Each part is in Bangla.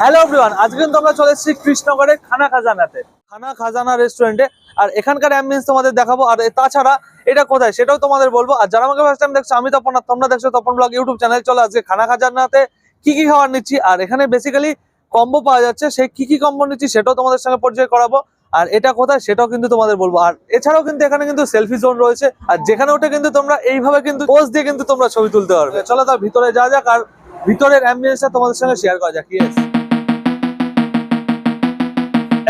হ্যালো এভরিওয়ান আজকে কিন্তু আমরা চলে এসেছি কৃষ্ণগড়ের খানা খাজানাতে। খানা খাজানা রেস্টুরেন্টে আর এখানকার অ্যাম্বিয়েন্স তোমাদের দেখাবো, আর তাছাড়া এটা কোথায় সেটাও তোমাদের বলব। আর যারা আমাকে ফার্স্ট টাইম দেখছ, আমি তপন, আর তোমরা দেখছ তপন ব্লগ ইউটিউব চ্যানেল চলো আজকে খানা খাজানাতে কি কি খাবার নিচ্ছি, আর এখানে বেসিক্যালি কম্বো পাওয়া যাচ্ছে, সেই কি কি কম্বো নিচ্ছি সেটাও তোমাদের সঙ্গে পরিচয় করাবো। আর এটা কোথায় সেটাও কিন্তু তোমাদের বলব। আর এছাড়াও কিন্তু এখানে কিন্তু সেলফি জোন রয়েছে, আর যেখানে ওঠে কিন্তু তোমরা এইভাবে কিন্তু পোজ দিয়ে কিন্তু তোমরা ছবি তুলতে পারবে। চলো তার ভিতরে যা যাক, আর ভিতরের অ্যাম্বিয়েন্সটা তোমাদের সঙ্গে শেয়ার করা যাক ইয়েস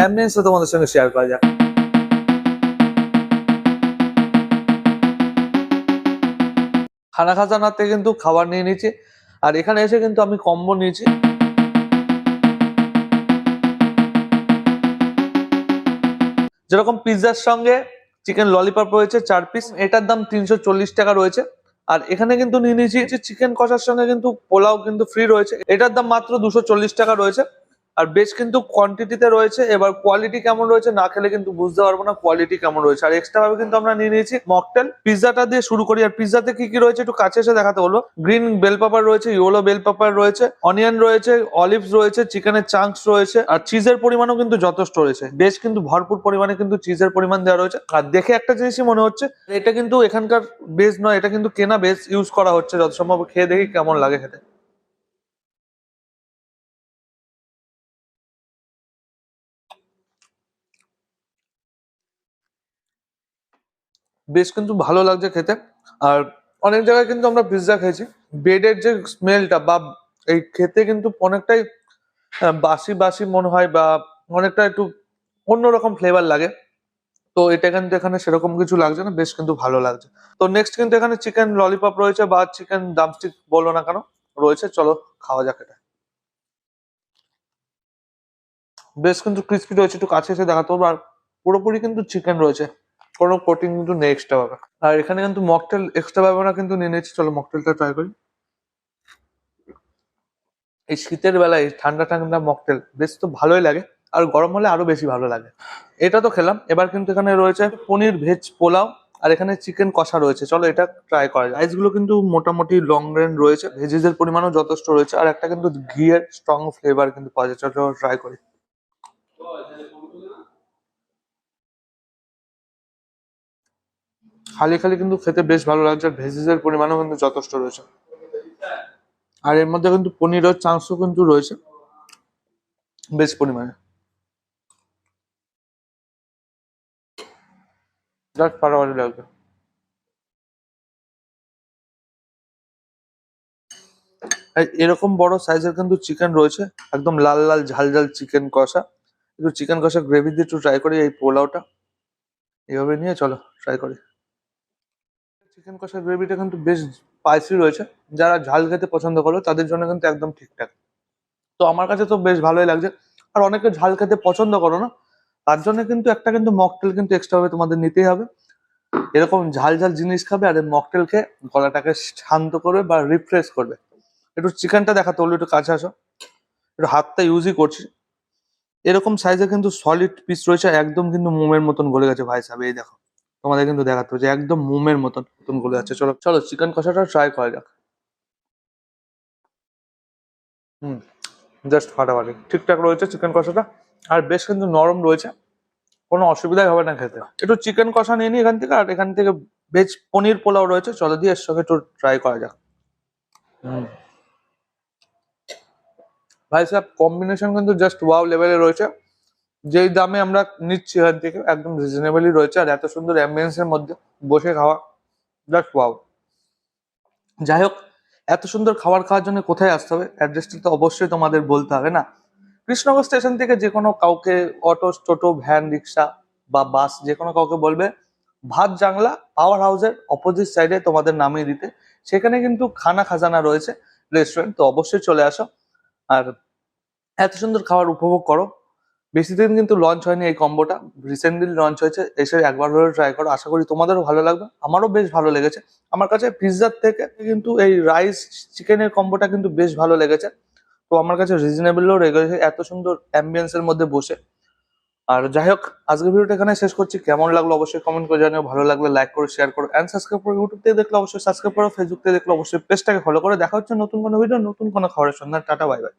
অ্যাম্বিয়েন্সটা তোমাদের সঙ্গে শেয়ার করা যাক। খানা খাজানাতে কিন্তু খাবার নিয়ে নিয়েছি আর এখানে এসে কিন্তু আমি কম্বো নিয়েছি। যেরকম পিৎজার সঙ্গে চিকেন ললিপপ রয়েছে চার পিস এটার দাম তিনশো চল্লিশ টাকা রয়েছে। আর এখানে কিন্তু নিয়ে নিয়েছি চিকেন কষার সঙ্গে কিন্তু পোলাও কিন্তু ফ্রি রয়েছে। এটার দাম মাত্র দুশো টাকা রয়েছে। আর বেশ কিন্তু কোয়ান্টিটিতে রয়েছে। এবার কোয়ালিটি কেমন রয়েছে না খেলে কিন্তু বুঝতে পারব না কোয়ালিটি কেমন রয়েছে। আর এক্সট্রা ভাবে কিন্তু আমরা নিয়ে নিয়েছি মকটেল পিৎজাটা দিয়ে শুরু করি। আর পিৎজাতে কি কি রয়েছে একটু কাছে এসে দেখাতে হলো গ্রিন বেল পেপার রয়েছে ইয়েলো বেল পেপার রয়েছে অনিয়ন রয়েছে অলিভস রয়েছে চিকেনের চাঙ্কস রয়েছে, আর চিজের পরিমাণও কিন্তু যথেষ্ট রয়েছে। বেশ কিন্তু ভরপুর পরিমাণে কিন্তু চিজের পরিমাণ দেওয়া রয়েছে। আর দেখে একটা জিনিসই মনে হচ্ছে, এটা কিন্তু এখানকার বেস নয়, এটা কিন্তু কেনা বেস ইউজ করা হচ্ছে। যত সম্ভব খেয়ে দেখি কেমন লাগে খেতে। বেশ কিন্তু ভালো লাগছে খেতে। আর অনেক জায়গায় কিন্তু আমরা পিৎজা খেয়েছি। ব্রেডের যে স্মেলটা বা এই খেতে কিন্তু অনেকটাই বাসি বাসি মনে হয় বা অনেকটা একটু অন্যরকম ফ্লেভার লাগে। তো এটা কিন্তু এখানে সেরকম কিছু লাগছে না, বেশ কিন্তু ভালো লাগছে। তো নেক্সট কিন্তু এখানে চিকেন ললিপপ রয়েছে বা চিকেন ডামস্টিক বলো না কেন, রয়েছে। চলো খাওয়া যাক এটা। বেশ কিন্তু ক্রিস্পি রয়েছে, একটু কাছে এসে দেখাতে পারব। আর পুরোপুরি কিন্তু চিকেন রয়েছে। কোনো কোটিং কিন্তু নেই এক্সট্রা ভাবে। আর এখানে কিন্তু মকটেল এক্সট্রা ভাবে না কিন্তু নিয়ে নিয়েছি, চলো মকটেলটা ট্রাই করি। এই শীতের বেলায় ঠান্ডা ঠান্ডা মকটেল বেশ তো ভালোই লাগে, আর গরম হলে আরও বেশি ভালো লাগে। এটা তো খেলাম, এবার কিন্তু এখানে রয়েছে পনির ভেজ পোলাও, আর এখানে চিকেন কষা রয়েছে। চলো এটা ট্রাই করা যায় রাইসগুলো কিন্তু মোটামুটি লং রেঞ্জ রয়েছে ভেজিসের পরিমাণও যথেষ্ট রয়েছে, আর একটা কিন্তু ঘিয়ের স্ট্রং ফ্লেভার কিন্তু পাওয়া যায়। চলো ট্রাই করি। খালি খালি কিন্তু খেতে বেশ ভালো লাগছে, আর ভেজিসের পরিমাণও কিন্তু যথেষ্ট রয়েছে। আর এর মধ্যে কিন্তু পনিরের চান্সও কিন্তু রয়েছে, বেশ পরিমাণে। লাগবে। এরকম বড় সাইজের কিন্তু চিকেন রয়েছে, একদম লাল লাল ঝাল ঝাল চিকেন কষা। একটু চিকেন কষা গ্রেভি দিয়ে একটু ট্রাই করি এই পোলাওটা। এইভাবে নিয়ে চলো ট্রাই করি। চিকেন কষা গ্রেভিটা কিন্তু বেশ স্পাইসি রয়েছে। যারা ঝাল খেতে পছন্দ করো, তাদের জন্য কিন্তু একদম ঠিকঠাক। তো আমার কাছে তো বেশ ভালোই লাগছে। আর অনেকে ঝাল খেতে পছন্দ করো না, তার জন্য কিন্তু একটা কিন্তু মকটেল কিন্তু এক্সট্রাভাবে তোমাদের নিতেই হবে। এরকম ঝাল ঝাল জিনিস খাবে আর মকটেল খেয়ে গলাটাকে শান্ত করবে বা রিফ্রেশ করবে। একটু চিকেনটা দেখাতে হলো একটু কাছে আসো। একটু হাতটা ইউজই করছি। এরকম সাইজে কিন্তু সলিড পিস রয়েছে, একদম কিন্তু মোমের মতন গলে গেছে ভাই সাহেব, এই দেখো। তোমাদের কিন্তু দেখাতে হচ্ছে একদম মোমের মতন মতন গলে যাচ্ছে। চলো চলো চিকেন কষাটা ট্রাই করা যাক। হুম জাস্ট ফাটাফাটি। ঠিকঠাক রয়েছে চিকেন কষাটা? আর বেশ কিন্তু নরম রয়েছে। কোনো অসুবিধাই হবে না খেতে। একটু চিকেন কষা নিয়ে নিই এখান থেকে, আর এখান থেকে ভেজ পনির পোলাও রয়েছে। চলো দিয়ে এর সঙ্গে একটু ট্রাই করা যাক। হুম। ভাই সাহেব কম্বিনেশন কিন্তু জাস্ট ওয়াও লেভেলে রয়েছে। যেই দামে আমরা নিচ্ছি এখান থেকে একদম রিজনেবলই রয়েছে আর এত সুন্দর অ্যাম্বিয়েন্স এর মধ্যে বসে খাওয়া জাস্ট ওয়াও যাই হোক, এত সুন্দর খাবার খাওয়ার জন্য কোথায় আসতে হবে? অ্যাড্রেসটা তো অবশ্যই তোমাদের বলতে হবে না। কৃষ্ণনগর স্টেশন থেকে যে কোনো কাউকে অটো টোটো ভ্যান রিক্সা বা বাস যে কোনো কাউকে বলবে, ভাত জাংলা পাওয়ার হাউসের অপোজিট সাইডে তোমাদের নামিয়ে দিতে। সেখানে কিন্তু খানা খাজানা রয়েছে রেস্টুরেন্ট তো অবশ্যই চলে আসো। আর এত সুন্দর খাবার উপভোগ করো। বেশি দিন কিন্তু লঞ্চ হয়নি এই কম্বোটা রিসেন্টলি লঞ্চ হয়েছে, এসে একবার হলে ট্রাই করো। আশা করি তোমাদেরও ভালো লাগবে। আমারও বেশ ভালো লেগেছে। আমার কাছে পিৎজার থেকে কিন্তু এই রাইস চিকেনের কম্বোটা কিন্তু বেশ ভালো লেগেছে। তো আমার কাছে রিজনেবলও লেগেছে, এত সুন্দর অ্যাম্বিয়েন্সের মধ্যে বসে। আর যাই হোক, আজকের ভিডিওটা এখানে শেষ করছি। কেমন লাগল অবশ্যই কমেন্ট করে জানিও। ভালো লাগলে লাইক করো শেয়ার করো অ্যান্ড সাবস্ক্রাইব করো। ইউটিউব থেকে দেখলে অবশ্যই সাবস্ক্রাইব করো ফেসবুক থেকে দেখলে অবশ্যই পেজটাকে ফলো করে। দেখা হচ্ছে নতুন কোনো ভিডিও নতুন কোনো খবরের সন্ধান। Tata bye bye